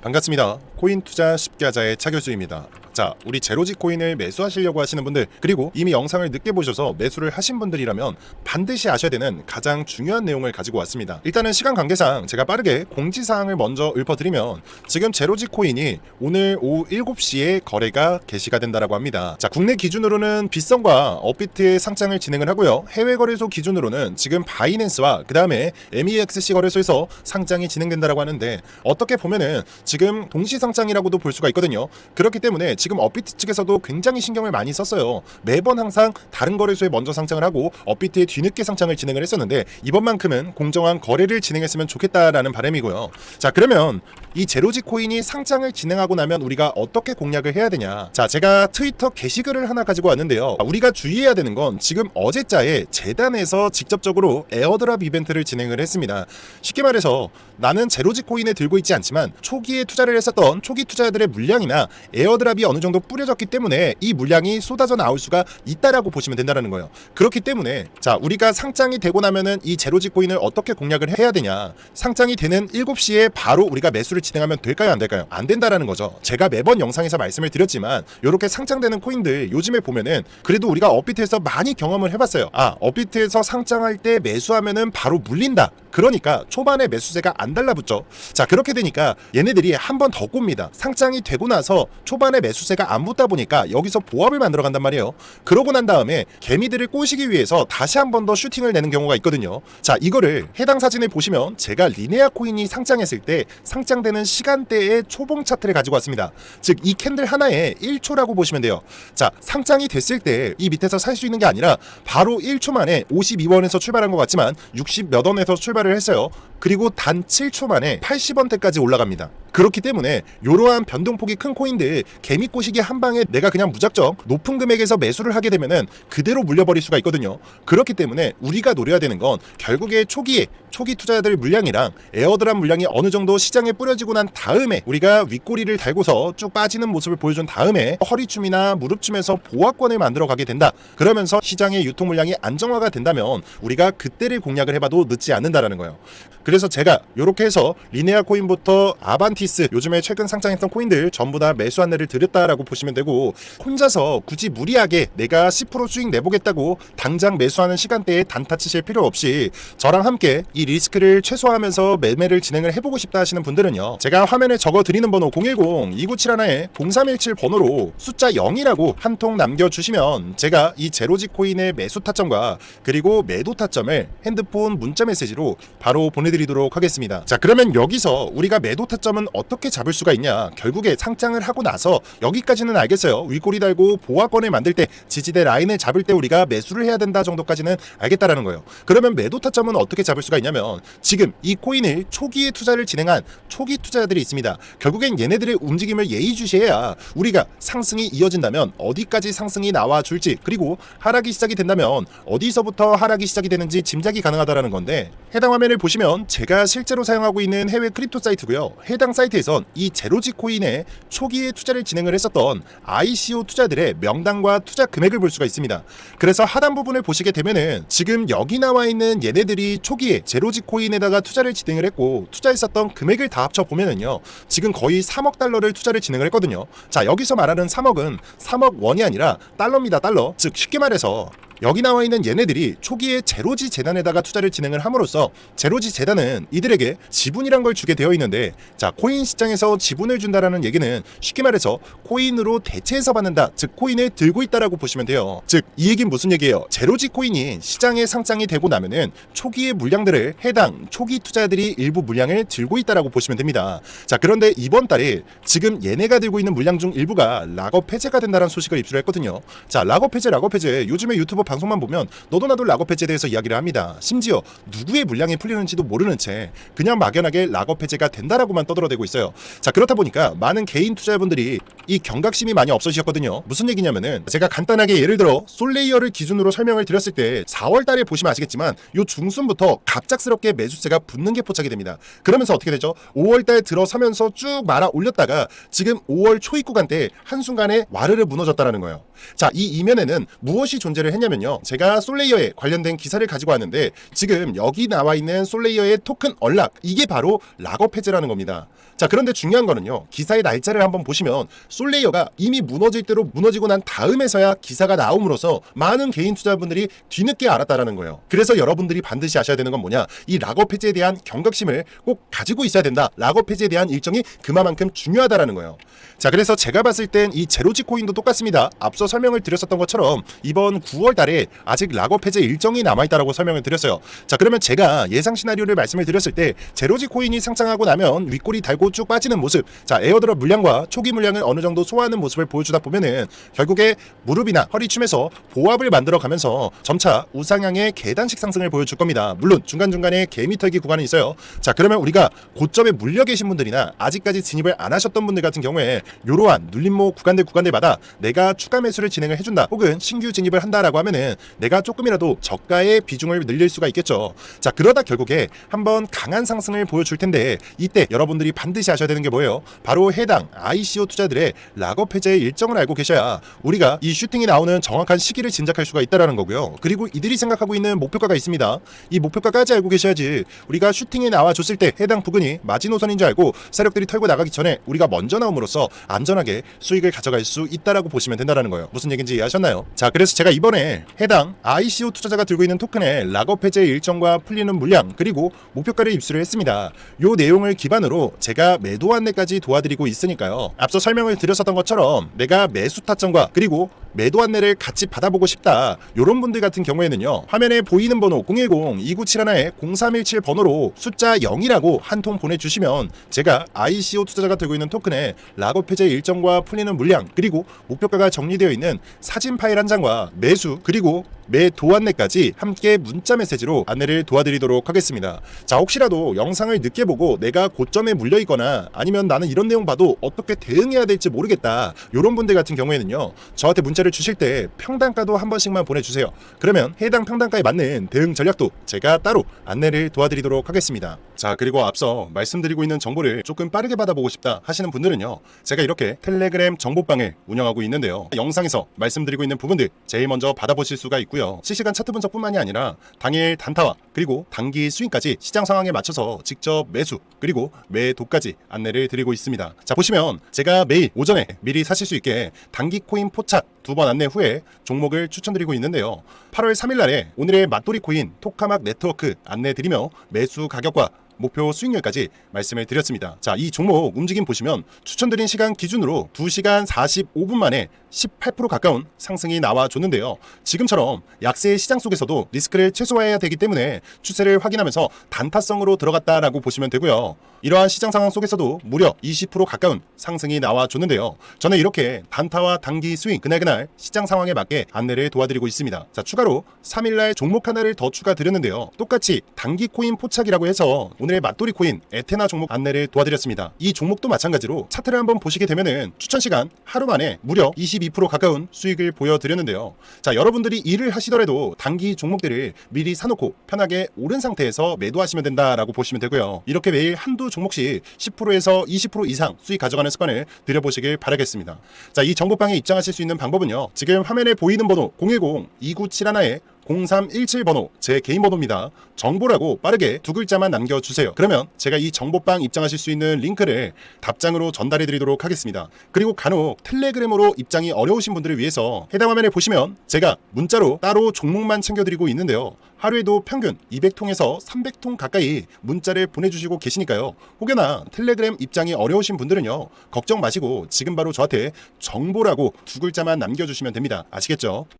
반갑습니다. 코인 투자 쉽게 하자의 차교수입니다. 자, 우리 제로지 코인을 매수하시려고 하시는 분들, 그리고 이미 영상을 늦게 보셔서 매수를 하신 분들이라면 반드시 아셔야 되는 가장 중요한 내용을 가지고 왔습니다. 일단은 시간 관계상 제가 빠르게 공지사항을 먼저 읊어드리면 지금 제로지 코인이 오늘 오후 7시에 거래가 개시가 된다라고 합니다. 자, 국내 기준으로는 빗성과 업비트의 상장을 진행을 하고요. 해외 거래소 기준으로는 지금 바이낸스와 그 다음에 MEXC 거래소에서 상장이 진행된다라고 하는데 어떻게 보면은 지금 동시 상장이라고도 볼 수가 있거든요. 그렇기 때문에 지금 업비트 측에서도 굉장히 신경을 많이 썼어요. 매번 항상 다른 거래소에 먼저 상장을 하고 업비트에 뒤늦게 상장을 진행을 했었는데 이번만큼은 공정한 거래를 진행했으면 좋겠다라는 바람이고요. 자 그러면 이 제로지 코인이 상장을 진행하고 나면 우리가 어떻게 공략을 해야 되냐? 자 제가 트위터 게시글을 하나 가지고 왔는데요. 우리가 주의해야 되는 건 지금 어제자에 재단에서 직접적으로 에어드랍 이벤트를 진행을 했습니다. 쉽게 말해서 나는 제로지 코인에 들고 있지 않지만 초기에 투자를 했었던 초기 투자자들의 물량이나 에어드랍이 어느 정도 뿌려졌기 때문에 이 물량이 쏟아져 나올 수가 있다라고 보시면 된다는 거예요. 그렇기 때문에 자 우리가 상장이 되고 나면은 이 제로지 코인을 어떻게 공략을 해야 되냐? 상장이 되는 7시에 바로 우리가 매수를 진행하면 될까요, 안 될까요? 안 된다라는 거죠. 제가 매번 영상에서 말씀을 드렸지만 이렇게 상장되는 코인들 요즘에 보면은 그래도 우리가 업비트에서 많이 경험을 해봤어요. 아 업비트에서 상장할 때 매수하면은 바로 물린다. 그러니까 초반에 매수세가 안 달라붙죠. 자 그렇게 되니까 얘네들이 한 번 더 꼽니다. 상장이 되고 나서 초반에 매수세가 안 붙다 보니까 여기서 보합을 만들어 간단 말이에요. 그러고 난 다음에 개미들을 꼬시기 위해서 다시 한 번 더 슈팅을 내는 경우가 있거든요. 자 이거를 해당 사진을 보시면 제가 리네아 코인이 상장했을 때 상장되는 시간대의 초봉 차트를 가지고 왔습니다. 즉 이 캔들 하나에 1초라고 보시면 돼요. 자 상장이 됐을 때 이 밑에서 살 수 있는 게 아니라 바로 1초 만에 52원에서 출발한 것 같지만 60 몇 원에서 출발을 했어요. 그리고 단 7초 만에 80원대까지 올라갑니다. 그렇기 때문에 이러한 변동폭이 큰 코인들 개미 꼬시기 한 방에 내가 그냥 무작정 높은 금액에서 매수를 하게 되면은 그대로 물려버릴 수가 있거든요. 그렇기 때문에 우리가 노려야 되는 건 결국에 초기에 초기 투자자들 물량이랑 에어드랍 물량이 어느 정도 시장에 뿌려지고 난 다음에 우리가 윗꼬리를 달고서 쭉 빠지는 모습을 보여준 다음에 허리춤이나 무릎춤에서 보합권을 만들어 가게 된다. 그러면서 시장의 유통 물량이 안정화가 된다면 우리가 그때를 공략을 해봐도 늦지 않는다라는 거예요. 그래서 제가 이렇게 해서 리네아 코인부터 아반티스 요즘에 최근 상장했던 코인들 전부 다 매수 안내를 드렸다라고 보시면 되고 혼자서 굳이 무리하게 내가 10% 수익 내보겠다고 당장 매수하는 시간대에 단타 치실 필요 없이 저랑 함께 이 리스크를 최소화하면서 매매를 진행을 해보고 싶다 하시는 분들은요 제가 화면에 적어 드리는 번호 010-2971-0317 번호로 숫자 0이라고 한 통 남겨주시면 제가 이 제로지 코인의 매수 타점과 그리고 매도 타점을 핸드폰 문자 메시지로 바로 보내드리도록 하겠습니다. 자 그러면 여기서 우리가 매도 타점은 어떻게 잡을 수가 있냐? 결국에 상장을 하고 나서 여기까지는 알겠어요. 윗꼬리 달고 보합권을 만들 때 지지대 라인을 잡을 때 우리가 매수를 해야 된다 정도까지는 알겠다라는 거예요. 그러면 매도 타점은 어떻게 잡을 수가 있냐면 지금 이 코인을 초기에 투자를 진행한 초기 투자자들이 있습니다. 결국엔 얘네들의 움직임을 예의주시해야 우리가 상승이 이어진다면 어디까지 상승이 나와 줄지 그리고 하락이 시작이 된다면 어디서부터 하락이 시작이 되는지 짐작이 가능하다라는 건데 해당 화면을 보시면 제가 실제로 사용하고 있는 해외 크립토 사이트고요. 해당 사이트에선 이 제로지 코인에 초기에 투자를 진행을 했었던 ICO 투자들의 명단과 투자 금액을 볼 수가 있습니다. 그래서 하단 부분을 보시게 되면은 지금 여기 나와 있는 얘네들이 초기에 제로지 코인에다가 투자를 진행을 했고 투자했었던 금액을 다 합쳐 보면은요. 지금 거의 3억 달러를 투자를 진행을 했거든요. 자, 여기서 말하는 3억은 3억 원이 아니라 달러입니다. 달러. 즉 쉽게 말해서 여기 나와 있는 얘네들이 초기에 제로지 재단에다가 투자를 진행을 함으로써 제로지 재단은 이들에게 지분이란 걸 주게 되어 있는데 자 코인 시장에서 지분을 준다라는 얘기는 쉽게 말해서 코인으로 대체해서 받는다 즉 코인을 들고 있다라고 보시면 돼요. 즉 이 얘기는 무슨 얘기예요? 제로지 코인이 시장에 상장이 되고 나면은 초기의 물량들을 해당 초기 투자자들이 일부 물량을 들고 있다라고 보시면 됩니다. 자 그런데 이번 달에 지금 얘네가 들고 있는 물량 중 일부가 락업 해제가 된다는 소식을 입수를 했거든요. 자 락업 해제 락업 해제. 요즘에 유튜버 방송만 보면 너도 나도 락업 해제에 대해서 이야기를 합니다. 심지어 누구의 물량이 풀리는지도 모르는 채 그냥 막연하게 락업 해제가 된다라고만 떠들어대고 있어요. 자 그렇다 보니까 많은 개인 투자자분들이 이 경각심이 많이 없으셨거든요. 무슨 얘기냐면은 제가 간단하게 예를 들어 솔레이어를 기준으로 설명을 드렸을 때 4월 달에 보시면 아시겠지만 요 중순부터 갑작스럽게 매수세가 붙는 게 포착이 됩니다. 그러면서 어떻게 되죠? 5월 달 들어서면서 쭉 말아 올렸다가 지금 5월 초입 구간대 한순간에 와르르 무너졌다라는 거예요. 자, 이 이면에는 무엇이 존재를 했냐면요. 제가 솔레이어에 관련된 기사를 가지고 왔는데 지금 여기 나와 있는 솔레이어의 토큰 언락 이게 바로 락업 해제라는 겁니다. 자 그런데 중요한 거는요. 기사의 날짜를 한번 보시면 솔레이어가 이미 무너질 대로 무너지고 난 다음에서야 기사가 나옴으로써 많은 개인 투자분들이 뒤늦게 알았다라는 거예요. 그래서 여러분들이 반드시 아셔야 되는 건 뭐냐? 이 락업 해지에 대한 경각심을 꼭 가지고 있어야 된다. 락업 해지에 대한 일정이 그만큼 중요하다라는 거예요. 자 그래서 제가 봤을 땐 이 제로지 코인도 똑같습니다. 앞서 설명을 드렸었던 것처럼 이번 9월 달에 아직 락업 해제 일정이 남아있다라고 설명을 드렸어요. 자 그러면 제가 예상 시나리오를 말씀을 드렸을 때 제로지 코인이 상장하고 나면 윗골이 달고 쭉 빠지는 모습 자 에어드랍 물량과 초기 물량을 어느 정도 소화하는 모습을 보여주다 보면은 결국에 무릎이나 허리춤에서 보합을 만들어 가면서 점차 우상향의 계단식 상승을 보여줄 겁니다. 물론 중간중간에 개미털기 구간이 있어요. 자 그러면 우리가 고점에 물려 계신 분들이나 아직까지 진입을 안 하셨던 분들 같은 경우에 이러한 눌림목 구간들 구간들마다 내가 추가 매수를 진행을 해준다 혹은 신규 진입을 한다라고 하면은 내가 조금이라도 저가의 비중을 늘릴 수가 있겠죠. 자 그러다 결국에 한번 강한 상승을 보여줄 텐데 이때 여러분들이 반드시 아셔야 되는 게 뭐예요 바로 해당 ICO 투자들의 락업 해제의 일정을 알고 계셔야 우리가 이 슈팅이 나오는 정확한 시기를 짐작할 수가 있다라는 거고요 그리고 이들이 생각하고 있는 목표가가 있습니다 이 목표가까지 알고 계셔야지 우리가 슈팅이 나와줬을 때 해당 부근이 마지노선인 줄 알고 세력들이 털고 나가기 전에 우리가 먼저 나옴으로써 안전하게 수익을 가져갈 수 있다라고 보시면 된다는 거예요. 무슨 얘기인지 이해하셨나요? 자, 그래서 제가 이번에 해당 ICO 투자자가 들고 있는 토큰의 락업 해제 일정과 풀리는 물량 그리고 목표가를 입수를 했습니다. 요 내용을 기반으로 제가 매도 안내까지 도와드리고 있으니까요. 앞서 설명을 드렸었던 것처럼 내가 매수 타점과 그리고 매도 안내를 같이 받아보고 싶다. 요런 분들 같은 경우에는요. 화면에 보이는 번호 010-2971-0317 번호로 숫자 0이라고 한 통 보내주시면 제가 ICO 투자자가 들고 있는 토큰의 락업 해제 일정과 풀리는 물량 그리고 목표가가 정리되어 있는 사진 파일 한 장과 매수 그리고 매도 안내까지 함께 문자 메시지로 안내를 도와드리도록 하겠습니다. 자 혹시라도 영상을 늦게 보고 내가 고점에 물려 있거나 아니면 나는 이런 내용 봐도 어떻게 대응해야 될지 모르겠다. 이런 분들 같은 경우에는요. 저한테 문자 를 주실 때 평단가도 한 번씩만 보내주세요. 그러면 해당 평단가에 맞는 대응 전략도 제가 따로 안내를 도와드리도록 하겠습니다. 자 그리고 앞서 말씀드리고 있는 정보를 조금 빠르게 받아보고 싶다 하시는 분들은요. 제가 이렇게 텔레그램 정보방을 운영하고 있는데요. 영상에서 말씀드리고 있는 부분들 제일 먼저 받아보실 수가 있고요. 실시간 차트 분석뿐만이 아니라 당일 단타와 그리고 단기 수익까지 시장 상황에 맞춰서 직접 매수 그리고 매도까지 안내를 드리고 있습니다. 자 보시면 제가 매일 오전에 미리 사실 수 있게 단기 코인 포착 두 번 안내 후에 종목을 추천드리고 있는데요. 8월 3일 날에 오늘의 맛돌이 코인 토카막 네트워크 안내 드리며 매수 가격과 목표 수익률까지 말씀을 드렸습니다. 자, 이 종목 움직임 보시면 추천드린 시간 기준으로 2시간 45분 만에 18% 가까운 상승이 나와줬는데요. 지금처럼 약세의 시장 속에서도 리스크를 최소화해야 되기 때문에 추세를 확인하면서 단타성으로 들어갔다라고 보시면 되고요. 이러한 시장 상황 속에서도 무려 20% 가까운 상승이 나와줬는데요. 저는 이렇게 단타와 단기 수익 그날그날 시장 상황에 맞게 안내를 도와드리고 있습니다. 자, 추가로 3일날 종목 하나를 더 추가드렸는데요. 똑같이 단기 코인 포착이라고 해서 오늘의 맛돌이 코인 에테나 종목 안내를 도와드렸습니다. 이 종목도 마찬가지로 차트를 한번 보시게 되면은 추천 시간 하루 만에 무려 22% 가까운 수익을 보여드렸는데요. 자, 여러분들이 일을 하시더라도 단기 종목들을 미리 사놓고 편하게 오른 상태에서 매도하시면 된다라고 보시면 되고요. 이렇게 매일 한두 종목씩 10%에서 20% 이상 수익 가져가는 습관을 들여보시길 바라겠습니다. 자, 이 정보방에 입장하실 수 있는 방법은요. 지금 화면에 보이는 번호 010-2971에 0317번호 제 개인 번호입니다. 정보라고 빠르게 두 글자만 남겨주세요. 그러면 제가 이 정보방 입장하실 수 있는 링크를 답장으로 전달해 드리도록 하겠습니다. 그리고 간혹 텔레그램으로 입장이 어려우신 분들을 위해서 해당 화면에 보시면 제가 문자로 따로 종목만 챙겨드리고 있는데요. 하루에도 평균 200통에서 300통 가까이 문자를 보내주시고 계시니까요. 혹여나 텔레그램 입장이 어려우신 분들은요. 걱정 마시고 지금 바로 저한테 정보라고 두 글자만 남겨주시면 됩니다. 아시겠죠?